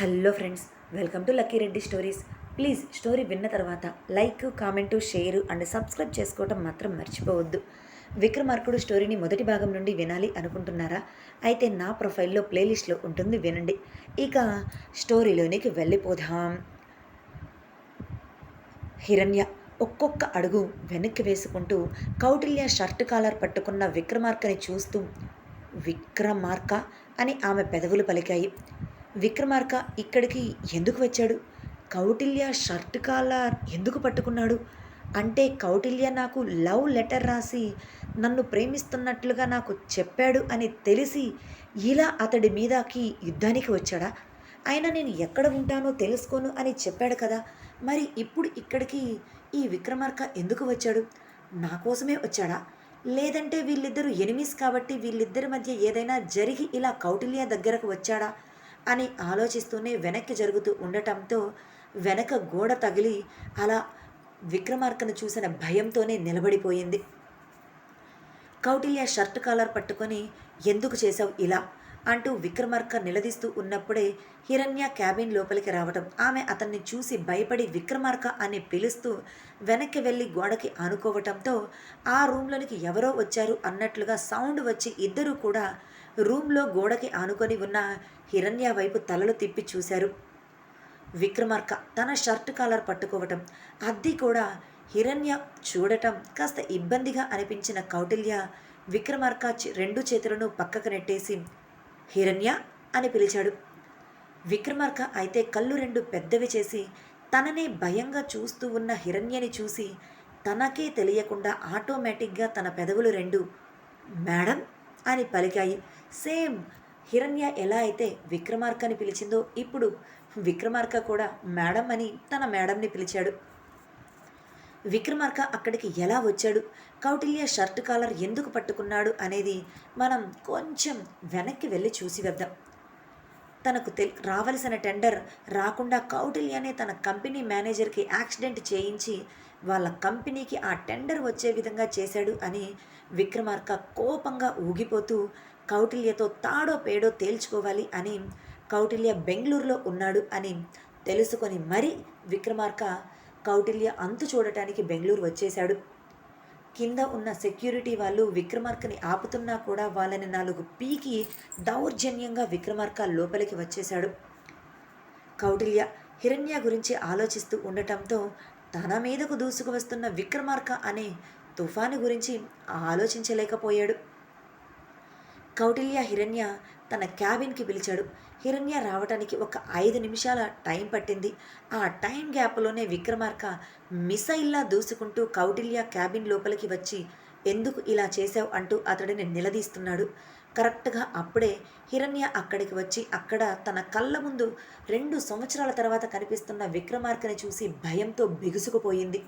Hello friends welcome to Lucky Reddy stories. Please story విన్న తర్వాత like comment share and subscribe చేసుకోవటం మాత్రం మర్చిపోవద్దు. విక్రమార్కుడు స్టోరీని మొదటి భాగం నుండి వినాలి అనుకుంటున్నారా? అయితే నా ప్రొఫైల్లో ప్లేలిస్ట్లో ఉంటుంది వినండి. ఇక స్టోరీలోనికి వెళ్ళిపోదాం. హిరణ్య ఒక్కొక్క అడుగు వెనక్కి వేసుకుంటూ కౌటిల్య షర్ట్ కాలర్ పట్టుకున్న విక్రమార్కని చూస్తూ విక్రమార్క? అని ఆమె పెదవులు పలికాయి. విక్రమార్క ఇక్కడికి ఎందుకు వచ్చాడు? కౌటిల్య షర్ట్ కాలర్ ఎందుకు పట్టుకున్నాడు? అంటే కౌటిల్య నాకు లవ్ లెటర్ రాసి నన్ను ప్రేమిస్తున్నట్లుగా నాకు చెప్పాడు అని తెలిసి ఇలా అతడి మీదకి యుద్ధానికి వచ్చాడా? అయినా నేను ఎక్కడ ఉంటానో తెలుసుకోను అని చెప్పాడు కదా. మరి ఇప్పుడు ఇక్కడికి ఈ విక్రమార్క ఎందుకు వచ్చాడు? నా కోసమే వచ్చాడా? లేదంటే వీళ్ళిద్దరూ ఎనిమిస్ కాబట్టి వీళ్ళిద్దరి మధ్య ఏదైనా జరిగి ఇలా కౌటిల్య దగ్గరకు వచ్చాడా? అని ఆలోచిస్తూనే వెనక్కి జరుగుతూ ఉండటంతో వెనక గోడ తగిలి అలా విక్రమార్కను చూసిన భయంతోనే నిలబడిపోయింది. కౌటిల్య షర్ట్ కాలర్ పట్టుకొని ఎందుకు చేశావు ఇలా? అంటూ విక్రమార్క నిలదీస్తూ ఉన్నప్పుడే హిరణ్య క్యాబిన్ లోపలికి రావటం. ఆమె అతన్ని చూసి భయపడి విక్రమార్క అని పిలుస్తూ వెనక్కి వెళ్ళి గోడకి ఆనుకోవటంతో ఆ రూమ్లోనికి ఎవరో వచ్చారు అన్నట్లుగా సౌండ్ వచ్చి ఇద్దరూ కూడా రూమ్లో గోడకి ఆనుకొని ఉన్న హిరణ్య వైపు తలలు తిప్పి చూశారు. విక్రమార్క తన షర్ట్ కాలర్ పట్టుకోవటం అద్దీ కూడా హిరణ్య చూడటం కాస్త ఇబ్బందిగా అనిపించిన కౌటిల్య విక్రమార్క చి- రెండు చేతులను పక్కకు నెట్టేసి హిరణ్య అని పిలిచాడు. విక్రమార్క అయితే కళ్ళు రెండు పెద్దవి చేసి తననే భయంగా చూస్తూ ఉన్న హిరణ్యని చూసి తనకే తెలియకుండా ఆటోమేటిక్గా తన పెదవులు రెండు మేడం అని పలికాయి. సేమ్ హిరణ్య ఎలా అయితే విక్రమార్కని పిలిచిందో ఇప్పుడు విక్రమార్క కూడా మేడం అని తన మేడంని పిలిచాడు. విక్రమార్క అక్కడికి ఎలా వచ్చాడు? కౌటిల్య షర్ట్ కాలర్ ఎందుకు పట్టుకున్నాడు అనేది మనం కొంచెం వెనక్కి వెళ్ళి చూసి వద్దాం తనకు తెల్ రావలసిన టెండర్ రాకుండా కౌటిల్యనే తన కంపెనీ మేనేజర్కి యాక్సిడెంట్ చేయించి వాళ్ళ కంపెనీకి ఆ టెండర్ వచ్చే విధంగా చేశాడు అని విక్రమార్క కోపంగా ఊగిపోతూ కౌటిల్యతో తాడో పేడో తేల్చుకోవాలి అని కౌటిల్య బెంగళూరులో ఉన్నాడు అని తెలుసుకొని మరీ విక్రమార్క కౌటిల్య అంతు చూడటానికి బెంగళూరు వచ్చేశాడు. కింద ఉన్న సెక్యూరిటీ వాళ్ళు విక్రమార్కని ఆపుతున్నా కూడా వాళ్ళని నాలుగు పీకి దౌర్జన్యంగా విక్రమార్క లోపలికి వచ్చేశాడు. కౌటిల్య హిరణ్య గురించి ఆలోచిస్తూ ఉండటంతో తన మీదకు దూసుకు వస్తున్న విక్రమార్క అనే తుఫాను గురించి ఆలోచించలేకపోయాడు. కౌటిల్య హిరణ్య తన క్యాబిన్కి పిలిచాడు. హిరణ్య రావడానికి ఒక ఐదు నిమిషాల టైం పట్టింది. ఆ టైం గ్యాప్లోనే విక్రమార్క మిసైల్లా దూసుకుంటూ కౌటిల్య క్యాబిన్ లోపలికి వచ్చి ఎందుకు ఇలా చేశావు? అంటూ అతడిని నిలదీస్తున్నాడు. కరెక్ట్గా అప్పుడే హిరణ్య అక్కడికి వచ్చి అక్కడ తన కళ్ళ ముందు రెండు సంవత్సరాల తర్వాత కనిపిస్తున్న విక్రమార్కని చూసి భయంతో బిగుసుకుపోయింది.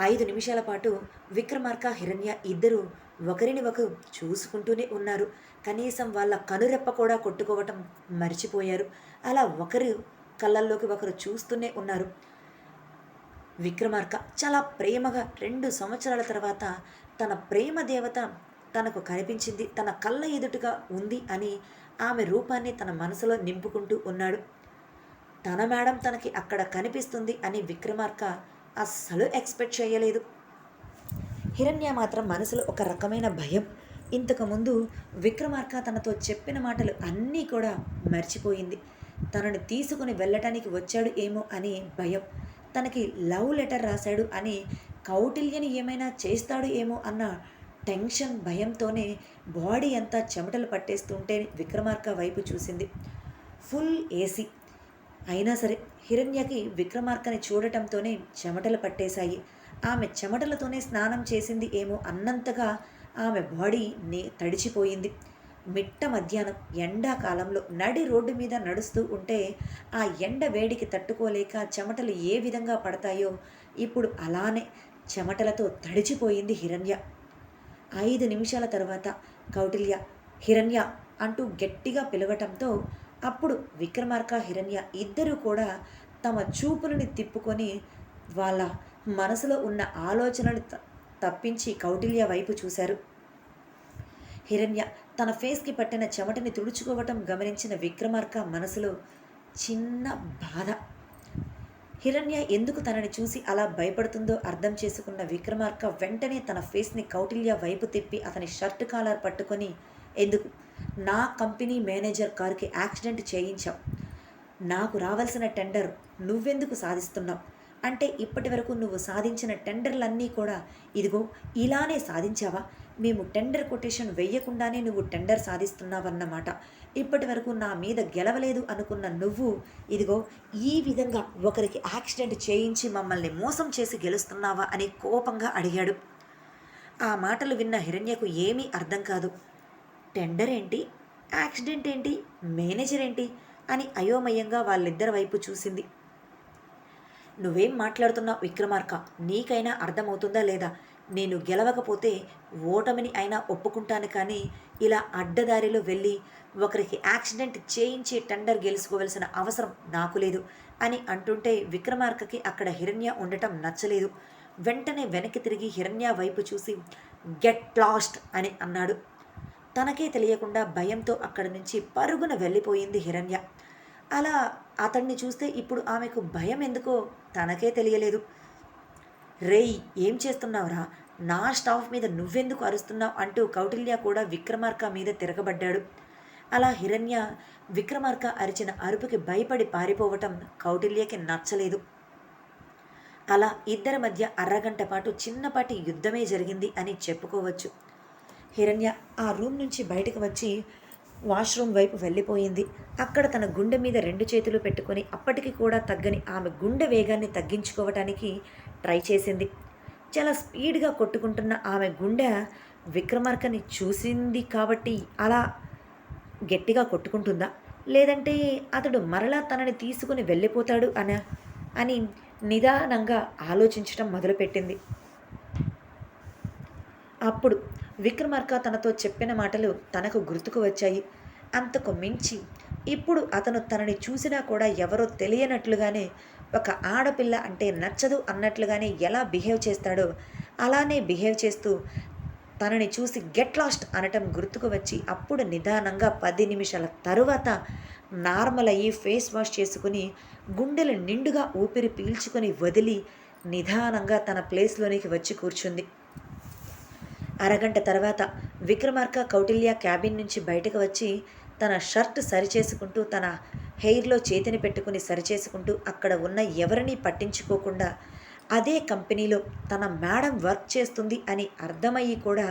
ఐదు నిమిషాల పాటు విక్రమార్క హిరణ్య ఇద్దరూ ఒకరిని ఒకరు చూసుకుంటూనే ఉన్నారు. కనీసం వాళ్ళ కనురెప్ప కూడా కొట్టుకోవటం మర్చిపోయారు. అలా ఒకరు కళ్ళల్లోకి ఒకరు చూస్తూనే ఉన్నారు. విక్రమార్క చాలా ప్రేమగా రెండు సంవత్సరాల తర్వాత తన ప్రేమ దేవత తనకు కనిపించింది. తన కళ్ళ ఎదుటగా ఉంది అని ఆమె రూపాన్ని తన మనసులో నింపుకుంటూ ఉన్నాడు. తన మేడం తనకి అక్కడ కనిపిస్తుంది అని విక్రమార్క అస్సలు ఎక్స్పెక్ట్ చేయలేదు. హిరణ్య మాత్రం మనసులో ఒక రకమైన భయం. ఇంతకుముందు విక్రమార్క తనతో చెప్పిన మాటలు అన్నీ కూడా మర్చిపోయింది. తనని తీసుకుని వెళ్ళటానికి వచ్చాడు ఏమో అని భయం. తనకి లవ్ లెటర్ రాశాడు అని కౌటిల్యని ఏమైనా చేస్తాడు ఏమో అన్న టెన్షన్ భయంతోనే బాడీ అంతా చెమటలు పట్టేస్తుంటే విక్రమార్క వైపు చూసింది. Full AC. అయినా సరే హిరణ్యకి విక్రమార్కని చూడటంతోనే చెమటలు పట్టేశాయి. ఆమె చెమటలతోనే స్నానం చేసింది ఏమో అన్నంతగా ఆమె బాడీ నే తడిచిపోయింది. మిట్ట మధ్యాహ్నం ఎండాకాలంలో నడి రోడ్డు మీద నడుస్తూ ఉంటే ఆ ఎండ వేడికి తట్టుకోలేక చెమటలు ఏ విధంగా పడతాయో ఇప్పుడు అలానే చెమటలతో తడిచిపోయింది హిరణ్య. ఐదు నిమిషాల తర్వాత కౌటిల్య హిరణ్య అంటూ గట్టిగా పిలవటంతో అప్పుడు విక్రమార్క హిరణ్య ఇద్దరూ కూడా తమ చూపులని తిప్పుకొని వాళ్ళ మనసులో ఉన్న ఆలోచనలు త- తప్పించి కౌటిల్య వైపు చూశారు. హిరణ్య తన ఫేస్కి పట్టిన చెమటని తుడుచుకోవటం గమనించిన విక్రమార్క మనసులో చిన్న బాధ. హిరణ్య ఎందుకు తనని చూసి అలా భయపడుతుందో అర్థం చేసుకున్న విక్రమార్క వెంటనే తన ఫేస్ని కౌటిల్య వైపు తిప్పి అతని షర్ట్ కాలర్ పట్టుకొని ఎందుకు? నా కంపెనీ మేనేజర్ కారుకి యాక్సిడెంట్ చేయించావు. నాకు రావాల్సిన టెండర్ నువ్వెందుకు సాధిస్తున్నావు? అంటే ఇప్పటి వరకు నువ్వు సాధించిన టెండర్లన్నీ కూడా ఇదిగో ఇలానే సాధించావా? మేము టెండర్ కొటేషన్ వేయకుండానే నువ్వు టెండర్ సాధిస్తున్నావన్నమాట. ఇప్పటి వరకు నా మీద గెలవలేదు అనుకున్న నువ్వు ఇదిగో ఈ విధంగా ఒకరికి యాక్సిడెంట్ చేయించి మమ్మల్ని మోసం చేసి గెలుస్తున్నావా అని కోపంగా అడిగాడు. ఆ మాటలు విన్న హిరణ్యకు ఏమీ అర్థం కాదు. టెండర్ ఏంటి? యాక్సిడెంట్ ఏంటి? మేనేజర్ ఏంటి? అని అయోమయంగా వాళ్ళిద్దరి వైపు చూసింది. నువ్వేం మాట్లాడుతున్నావు విక్రమార్క? నీకైనా అర్థమవుతుందా లేదా? నేను గెలవకపోతే ఓటమిని అయినా ఒప్పుకుంటాను కానీ ఇలా అడ్డదారిలో వెళ్ళి ఒకరికి యాక్సిడెంట్ చేయించి టెండర్ గెలుచుకోవలసిన అవసరం నాకు లేదు అని అంటుంటే విక్రమార్కకి అక్కడ హిరణ్య ఉండటం నచ్చలేదు. వెంటనే వెనక్కి తిరిగి హిరణ్య వైపు చూసి గెట్ లాస్ట్ అని అన్నాడు. తనకే తెలియకుండా భయంతో అక్కడి నుంచి పరుగున వెళ్ళిపోయింది హిరణ్య. అలా అతన్ని చూస్తే ఇప్పుడు ఆమెకు భయం ఎందుకో తనకే తెలియలేదు. రేయ్ ఏం చేస్తున్నావురా? నా స్టాఫ్ మీద నువ్వెందుకు అరుస్తున్నావు? అంటూ కౌటిల్య కూడా విక్రమార్క మీద తిరగబడ్డాడు. అలా హిరణ్య విక్రమార్క అరిచిన అరుపుకి భయపడి పారిపోవటం కౌటిల్యకి నచ్చలేదు. అలా ఇద్దరి మధ్య అరగంట పాటు చిన్నపాటి యుద్ధమే జరిగింది అని చెప్పుకోవచ్చు. హిరణ్య ఆ రూమ్ నుంచి బయటకు వచ్చి వాష్రూమ్ వైపు వెళ్ళిపోయింది. అక్కడ తన గుండె మీద రెండు చేతులు పెట్టుకొని అప్పటికి కూడా తగ్గని ఆమె గుండె వేగాన్ని తగ్గించుకోవటానికి ట్రై చేసింది. చాలా స్పీడ్గా కొట్టుకుంటున్న ఆమె గుండె విక్రమార్కని చూసింది కాబట్టి అలా గట్టిగా కొట్టుకుంటుందా? లేదంటే అతడు మరలా తనని తీసుకుని వెళ్ళిపోతాడు అన అని నిదానంగా ఆలోచించడం మొదలుపెట్టింది. అప్పుడు విక్రమార్క తనతో చెప్పిన మాటలు తనకు గుర్తుకు వచ్చాయి. అంతకు మించి ఇప్పుడు అతను తనని చూసినా కూడా ఎవరో తెలియనట్లుగానే ఒక ఆడపిల్ల అంటే నచ్చదు అన్నట్లుగానే ఎలా బిహేవ్ చేస్తాడో అలానే బిహేవ్ చేస్తూ తనని చూసి గెట్ లాస్ట్ అనటం గుర్తుకు వచ్చి అప్పుడు నిదానంగా పది నిమిషాల తరువాత నార్మల్ అయ్యి ఫేస్ వాష్ చేసుకుని గుండెలు నిండుగా ఊపిరి పీల్చుకొని వదిలి నిదానంగా తన ప్లేస్లోనికి వచ్చి కూర్చుంది. అరగంట తర్వాత విక్రమార్క కౌటిల్య క్యాబిన్ నుంచి బయటకు వచ్చి తన షర్ట్ సరిచేసుకుంటూ తన హెయిర్లో చేతిని పెట్టుకుని సరిచేసుకుంటూ అక్కడ ఉన్న ఎవరిని పట్టించుకోకుండా అదే కంపెనీలో తన మేడం వర్క్ చేస్తుంది అని అర్థమయ్యి కూడా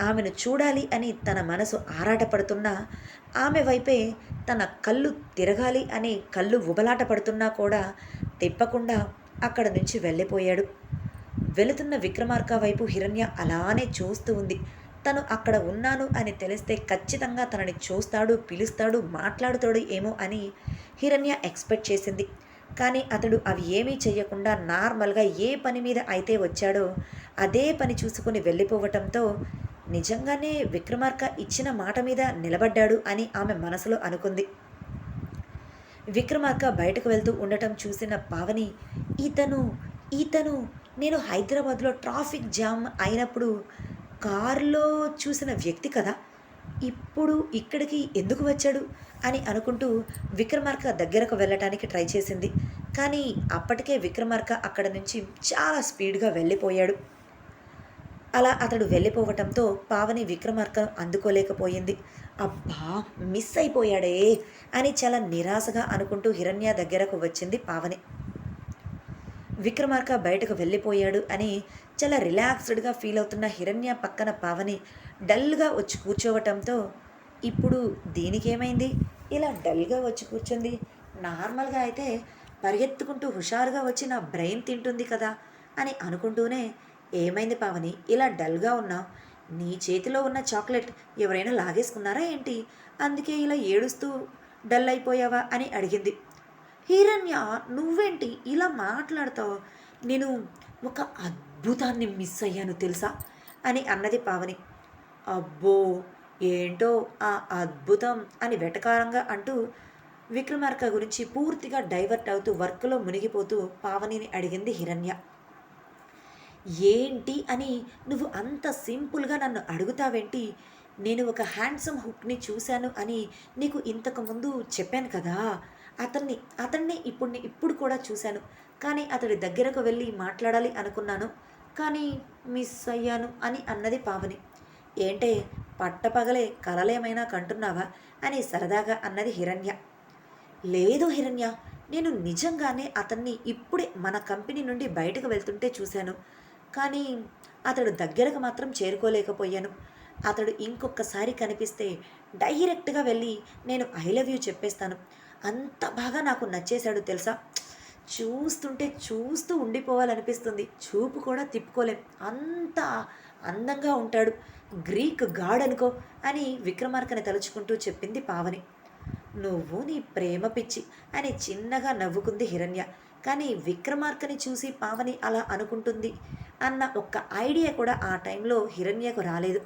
ఆమెను చూడాలి అని తన మనసు ఆరాటపడుతున్నా ఆమె వైపే తన కళ్ళు తిరగాలి అని కళ్ళు ఉబలాట పడుతున్నా కూడా తిప్పకుండా అక్కడ నుంచి వెళ్ళిపోయాడు. వెళుతున్న విక్రమార్క వైపు హిరణ్య అలానే చూస్తూ ఉంది. తను అక్కడ ఉన్నాను అని తెలిస్తే ఖచ్చితంగా తనని చూస్తాడు పిలుస్తాడు మాట్లాడుతాడు ఏమో అని హిరణ్య ఎక్స్పెక్ట్ చేసింది. కానీ అతడు అవి ఏమీ చేయకుండా నార్మల్గా ఏ పని మీద అయితే వచ్చాడో అదే పని చూసుకుని వెళ్ళిపోవటంతో నిజంగానే విక్రమార్క ఇచ్చిన మాట మీద నిలబడ్డాడు అని ఆమె మనసులో అనుకుంది. విక్రమార్క బయటకు వెళ్తూ ఉండటం చూసిన పావని ఇతను ఇతను నేను హైదరాబాద్లో ట్రాఫిక్ జామ్ అయినప్పుడు కారులో చూసిన వ్యక్తి కదా ఇప్పుడు ఇక్కడికి ఎందుకు వచ్చాడు అని అనుకుంటూ విక్రమార్క దగ్గరకు వెళ్ళటానికి ట్రై చేసింది. కానీ అప్పటికే విక్రమార్క అక్కడ నుంచి చాలా స్పీడ్గా వెళ్ళిపోయాడు. అలా అతడు వెళ్ళిపోవటంతో పావని విక్రమార్కను అందుకోలేకపోయింది. అబ్బా మిస్ అయిపోయాడే అని చాలా నిరాశగా అనుకుంటూ హిరణ్య దగ్గరకు వచ్చింది పావని. విక్రమార్క బయటకు వెళ్ళిపోయాడు అని చాలా రిలాక్స్డ్గా ఫీల్ అవుతున్న హిరణ్య పక్కన పావని డల్గా వచ్చి కూర్చోవటంతో ఇప్పుడు దీనికేమైంది? ఇలా డల్గా వచ్చి కూర్చుంది. నార్మల్గా అయితే పరిగెత్తుకుంటూ హుషారుగా వచ్చి నా బ్రెయిన్ తింటుంది కదా అని అనుకుంటూనే ఏమైంది పావని? ఇలా డల్గా ఉన్నావు? నీ చేతిలో ఉన్న చాక్లెట్ ఎవరైనా లాగేసుకున్నారా ఏంటి? అందుకే ఇలా ఏడుస్తూ డల్ అయిపోయావా? అని అడిగింది. హీరణ్య నువ్వేంటి ఇలా మాట్లాడతావు? నేను ఒక అద్భుతాన్ని మిస్ అయ్యాను తెలుసా? అని అన్నది పావని. అబ్బో ఏంటో ఆ అద్భుతం అని వెటకారంగా అంటూ విక్రమార్క గురించి పూర్తిగా డైవర్ట్ అవుతూ వర్క్లో మునిగిపోతూ పావనిని అడిగింది హిరణ్య. ఏంటి అని నువ్వు అంత సింపుల్గా నన్ను అడుగుతావేంటి? నేను ఒక హ్యాండ్సమ్ హుక్ని చూశాను అని నీకు ఇంతకుముందు చెప్పాను కదా? అతన్ని అతన్ని ఇప్పుడు ఇప్పుడు కూడా చూశాను. కానీ అతడి దగ్గరకు వెళ్ళి మాట్లాడాలి అనుకున్నాను. కానీ మిస్ అయ్యాను అని అన్నది పావని. ఏంటే పట్టపగలే కలలేమైనా కంటున్నావా అని సరదాగా అన్నది హిరణ్య. లేదు హిరణ్య నేను నిజంగానే అతన్ని ఇప్పుడే మన కంపెనీ నుండి బయటకు వెళ్తుంటే చూశాను. కానీ అతడు దగ్గరకు మాత్రం చేరుకోలేకపోయాను. అతడు ఇంకొకసారి కనిపిస్తే డైరెక్ట్గా వెళ్ళి నేను ఐ లవ్ యూ చెప్పేస్తాను. అంత బాగా నాకు నచ్చేశాడు తెలుసా? చూస్తుంటే చూస్తూ ఉండిపోవాలనిపిస్తుంది. చూపు కూడా తిప్పుకోలేం. అంత అందంగా ఉంటాడు. గ్రీక్ గాడ్ అనుకో అని విక్రమార్కని తలుచుకుంటూ చెప్పింది పావని. నువ్వు నీ ప్రేమ పిచ్చి అని చిన్నగా నవ్వుకుంది హిరణ్య. కానీ విక్రమార్కని చూసి పావని అలా అనుకుంటుంది అన్న ఒక్క ఐడియా కూడా ఆ టైంలో హిరణ్యకు రాలేదు.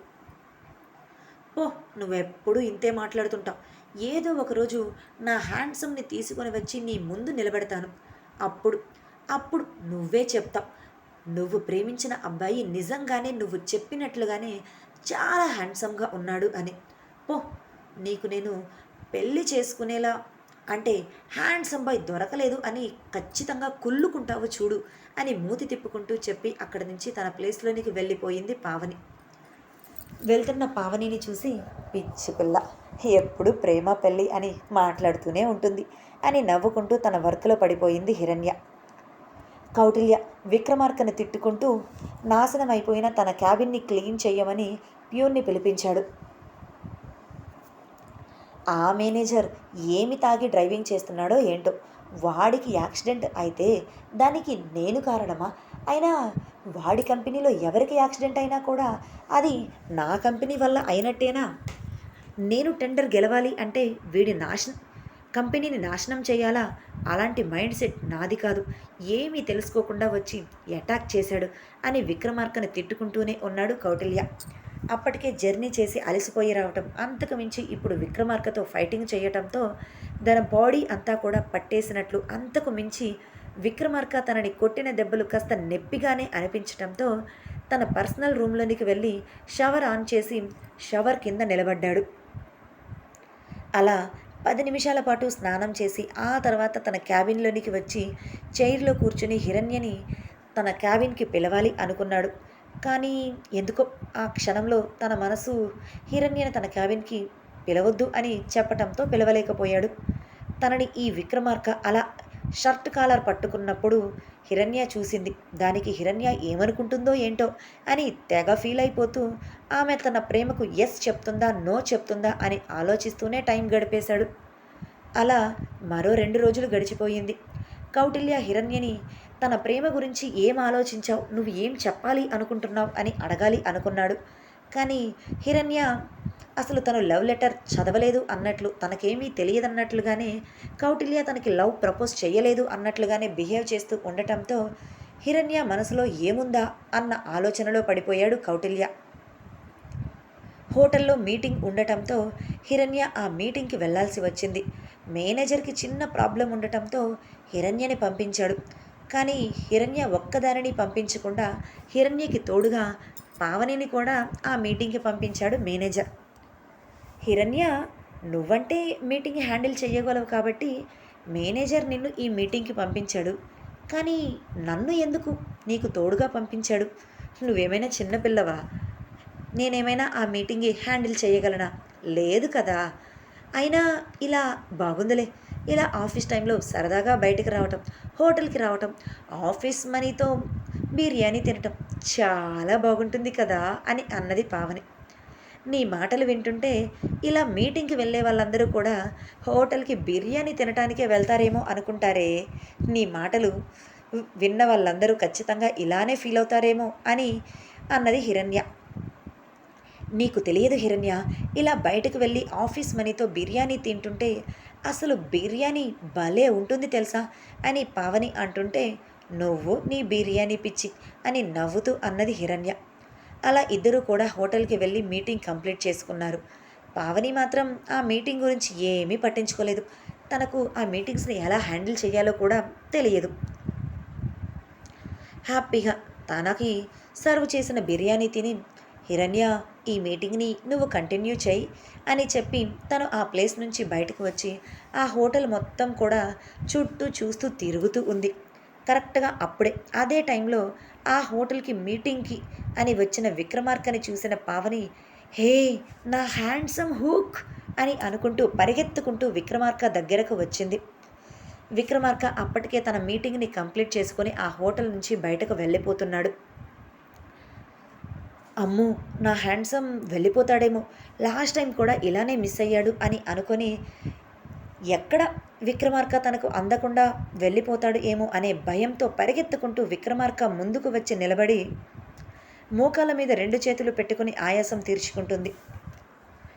ఓ నువ్వెప్పుడు ఇంతే మాట్లాడుతుంటావు. ఏదో ఒకరోజు నా హ్యాండ్సమ్ని తీసుకొని వచ్చి నీ ముందు నిలబెడతాను. అప్పుడు అప్పుడు నువ్వే చెప్తావు నువ్వు ప్రేమించిన అబ్బాయి నిజంగానే నువ్వు చెప్పినట్లుగానే చాలా హ్యాండ్సమ్గా ఉన్నాడు అని. పో నీకు నేను పెళ్ళి చేసుకునేలా అంటే హ్యాండ్సమ్ బాయ్ దొరకలేదు అని ఖచ్చితంగా కుళ్ళుకుంటావు చూడు అని మూతి తిప్పుకుంటూ చెప్పి అక్కడి నుంచి తన ప్లేస్లోనికి వెళ్ళిపోయింది పావని. వెళ్తున్న పావనిని చూసి పిచ్చి పిల్ల. ఎప్పుడు ప్రేమ పెళ్ళి అని మాట్లాడుతూనే ఉంటుంది అని నవ్వుకుంటూ తన వర్క్లో పడిపోయింది హిరణ్య. కౌటిల్య విక్రమార్కని తిట్టుకుంటూ నాశనం అయిపోయిన తన క్యాబిన్ని క్లీన్ చేయమని ప్యూన్ని పిలిపించాడు. ఆ మేనేజర్ ఏమి తాగి డ్రైవింగ్ చేస్తున్నాడో ఏంటో వాడికి యాక్సిడెంట్ అయితే దానికి నేను కారణమా? అయినా వాడి కంపెనీలో ఎవరికి యాక్సిడెంట్ అయినా కూడా అది నా కంపెనీ వల్ల అయినట్టేనా? నేను టెండర్ గెలవాలి అంటే వీడి నాశనం కంపెనీని నాశనం చేయాలా? అలాంటి మైండ్ సెట్ నాది కాదు. ఏమీ తెలుసుకోకుండా వచ్చి అటాక్ చేశాడు అని విక్రమార్కని తిట్టుకుంటూనే ఉన్నాడు కౌటిల్య. అప్పటికే జర్నీ చేసి అలసిపోయి రావటం అంతకు మించి ఇప్పుడు విక్రమార్కతో ఫైటింగ్ చేయటంతో తన బాడీ అంతా కూడా పట్టేసినట్లు అంతకు మించి విక్రమార్క తనని కొట్టిన దెబ్బలు కాస్త నెప్పిగానే అనిపించటంతో తన పర్సనల్ రూమ్లోనికి వెళ్ళి షవర్ ఆన్ చేసి షవర్ కింద నిలబడ్డాడు. అలా పది నిమిషాల పాటు స్నానం చేసి ఆ తర్వాత తన క్యాబిన్లోనికి వచ్చి చైర్లో కూర్చుని హిరణ్యని తన క్యాబిన్కి పిలవాలి అనుకున్నాడు. కానీ ఎందుకో ఆ క్షణంలో తన మనసు హిరణ్యని తన క్యాబిన్కి పిలవద్దు అని చెప్పటంతో పిలవలేకపోయాడు. తనని ఈ విక్రమార్క అలా షర్ట్ కాలర్ పట్టుకున్నప్పుడు హిరణ్య చూసింది. దానికి హిరణ్య ఏమనుకుంటుందో ఏంటో అని తెగ ఫీల్ అయిపోతూ ఆమె తన ప్రేమకు ఎస్ చెప్తుందా నో చెప్తుందా అని ఆలోచిస్తూనే టైం గడిపేశాడు. అలా మరో రెండు రోజులు గడిచిపోయింది. కౌటిల్య హిరణ్యని తన ప్రేమ గురించి ఏం ఆలోచించావు? నువ్వు ఏం చెప్పాలి అనుకుంటున్నావు? అని అడగాలి అనుకున్నాడు. కానీ హిరణ్య అసలు తను లవ్ లెటర్ చదవలేదు అన్నట్లు తనకేమీ తెలియదన్నట్లుగానే కౌటిల్య తనకి లవ్ ప్రపోజ్ చేయలేదు అన్నట్లుగానే బిహేవ్ చేస్తూ ఉండటంతో హిరణ్య మనసులో ఏముందా అన్న ఆలోచనలో పడిపోయాడు కౌటిల్య. హోటల్లో మీటింగ్ ఉండటంతో హిరణ్య ఆ మీటింగ్కి వెళ్ళాల్సి వచ్చింది. మేనేజర్కి చిన్న ప్రాబ్లం ఉండటంతో హిరణ్యని పంపించాడు. కానీ హిరణ్య ఒక్కదానిని పంపించకుండా హిరణ్యకి తోడుగా పావనిని కూడా ఆ మీటింగ్కి పంపించాడు మేనేజర్. హిరణ్య నువ్వంటే మీటింగ్ హ్యాండిల్ చేయగలవు కాబట్టి మేనేజర్ నిన్ను ఈ మీటింగ్కి పంపించాడు. కానీ నన్ను ఎందుకు నీకు తోడుగా పంపించాడు? నువ్వేమైనా చిన్నపిల్లవా నేనేమైనా ఆ మీటింగ్ హ్యాండిల్ చేయగలనా లేదు కదా. అయినా ఇలా బాగుందిలే. ఇలా ఆఫీస్ టైంలో సరదాగా బయటికి రావటం హోటల్కి రావటం ఆఫీస్ మనీతో బిర్యానీ తినటం చాలా బాగుంటుంది కదా అని అన్నది పావని. నీ మాటలు వింటుంటే ఇలా మీటింగ్కి వెళ్ళే వాళ్ళందరూ కూడా హోటల్కి బిర్యానీ తినటానికే వెళ్తారేమో అనుకుంటారే. నీ మాటలు విన్న వాళ్ళందరూ ఖచ్చితంగా ఇలానే ఫీల్ అవుతారేమో అని అన్నది హిరణ్య. నీకు తెలియదు హిరణ్య ఇలా బయటకు వెళ్ళి ఆఫీస్ మనీతో బిర్యానీ తింటుంటే అసలు బిర్యానీ భలే ఉంటుంది తెలుసా అని పావని అంటుంటే నువ్వు నీ బిర్యానీ పిచ్చి అని నవ్వుతూ అన్నది హిరణ్య. అలా ఇద్దరూ కూడా హోటల్కి వెళ్ళి మీటింగ్ కంప్లీట్ చేసుకున్నారు. పావని మాత్రం ఆ మీటింగ్ గురించి ఏమీ పట్టించుకోలేదు. తనకు ఆ మీటింగ్స్ని ఎలా హ్యాండిల్ చేయాలో కూడా తెలియదు. హ్యాపీగా తనకి సర్వ్ చేసిన బిర్యానీ తిని హిరణ్య ఈ మీటింగ్ని నువ్వు కంటిన్యూ చేయి అని చెప్పి తను ఆ ప్లేస్ నుంచి బయటకు వచ్చి ఆ హోటల్ మొత్తం కూడా చుట్టూ చూస్తూ తిరుగుతూ ఉంది. కరెక్ట్గా అప్పుడే అదే టైంలో ఆ హోటల్కి మీటింగ్కి అని వచ్చిన విక్రమార్కని చూసిన పావని హే నా హ్యాండ్సమ్ హూక్ అని అనుకుంటూ పరిగెత్తుకుంటూ విక్రమార్క దగ్గరకు వచ్చింది. విక్రమార్క అప్పటికే తన మీటింగ్ని కంప్లీట్ చేసుకొని ఆ హోటల్ నుంచి బయటకు వెళ్ళిపోతున్నాడు. అమ్మో నా హ్యాండ్సమ్ వెళ్ళిపోతాడేమో లాస్ట్ టైం కూడా ఇలానే మిస్ అయ్యాడు అని అనుకొని ఎక్కడ విక్రమార్క తనకు అందకుండా వెళ్ళిపోతాడు ఏమో అనే భయంతో పరిగెత్తుకుంటూ విక్రమార్క ముందుకు వచ్చి నిలబడి మోకాల మీద రెండు చేతులు పెట్టుకుని ఆయాసం తీర్చుకుంటుంది.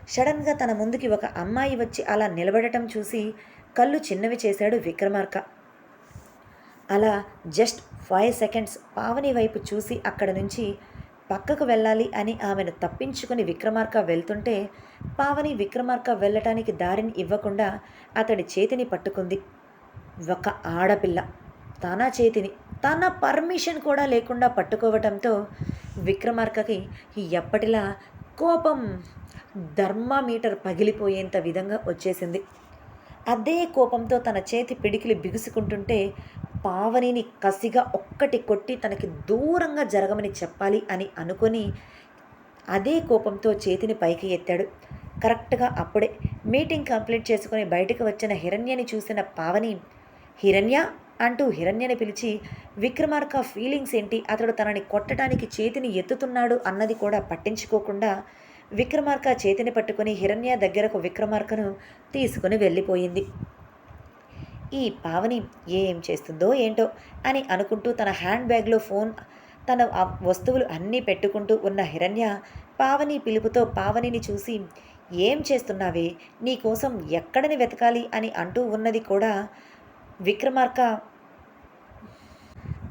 సడన్గా తన ముందుకి ఒక అమ్మాయి వచ్చి అలా నిలబడటం చూసి కళ్ళు చిన్నవి చేశాడు విక్రమార్క. అలా జస్ట్ ఫైవ్ సెకండ్స్ పావని వైపు చూసి అక్కడ నుంచి పక్కకు వెళ్ళాలి అని ఆమెను తప్పించుకుని విక్రమార్క వెళ్తుంటే పావని విక్రమార్క వెళ్ళటానికి దారిని ఇవ్వకుండా అతడి చేతిని పట్టుకుంది. ఒక ఆడపిల్ల. తన చేతిని తన పర్మిషన్ కూడా లేకుండా పట్టుకోవటంతో విక్రమార్కకి ఎప్పటిలా కోపం ధర్మామీటర్ పగిలిపోయేంత విధంగా వచ్చేసింది. అదే కోపంతో తన చేతి పిడికిలి బిగుసుకుంటుంటే పావనిని కసిగా ఒక్కటి కొట్టి తనకి దూరంగా జరగమని చెప్పాలి అని అనుకొని అదే కోపంతో చేతిని పైకి ఎత్తాడు. కరెక్ట్గా అప్పుడే మీటింగ్ కంప్లీట్ చేసుకుని బయటకు వచ్చిన హిరణ్యని చూసిన పావని హిరణ్య! అంటూ హిరణ్యని పిలిచి విక్రమార్క ఫీలింగ్స్ ఏంటి? అతడు తనని కొట్టడానికి చేతిని ఎత్తుతున్నాడు అన్నది కూడా పట్టించుకోకుండా విక్రమార్క చేతిని పట్టుకుని హిరణ్య దగ్గరకు విక్రమార్కను తీసుకుని వెళ్ళిపోయింది. ఈ పావని ఏం చేస్తుందో ఏంటో అని అనుకుంటూ తన హ్యాండ్ బ్యాగ్లో ఫోన్ తన వస్తువులు అన్నీ పెట్టుకుంటూ ఉన్న హిరణ్య పావని పిలుపుతో పావనిని చూసి ఏం చేస్తున్నావే? నీకోసం ఎక్కడని వెతకాలి? అని అంటూ ఉన్నది కూడా విక్రమార్క.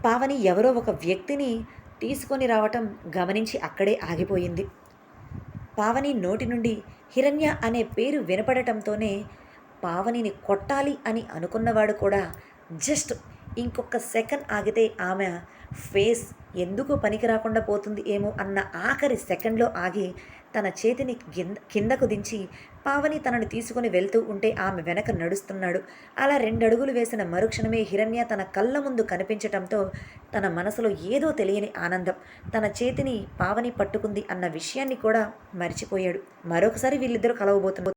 పావని ఎవరో ఒక వ్యక్తిని తీసుకొని రావటం గమనించి అక్కడే ఆగిపోయింది. పావని నోటి నుండి హిరణ్య అనే పేరు వినపడటంతోనే పావనిని కొట్టాలి అని అనుకున్నవాడు కూడా జస్ట్ ఇంకొక సెకండ్ ఆగితే ఆమె ఫేస్ ఎందుకు పనికి రాకుండా పోతుంది ఏమో అన్న ఆఖరి సెకండ్లో ఆగి తన చేతిని కింద కిందకు దించి పావని తనను తీసుకుని వెళ్తూ ఉంటే ఆమె వెనక నడుస్తున్నాడు. అలా రెండడుగులు వేసిన మరుక్షణమే హిరణ్య తన కళ్ళ ముందు కనిపించటంతో తన మనసులో ఏదో తెలియని ఆనందం. తన చేతిని పావని పట్టుకుంది అన్న విషయాన్ని కూడా మర్చిపోయాడు. మరొకసారి వీళ్ళిద్దరూ కలవబోతున్నారు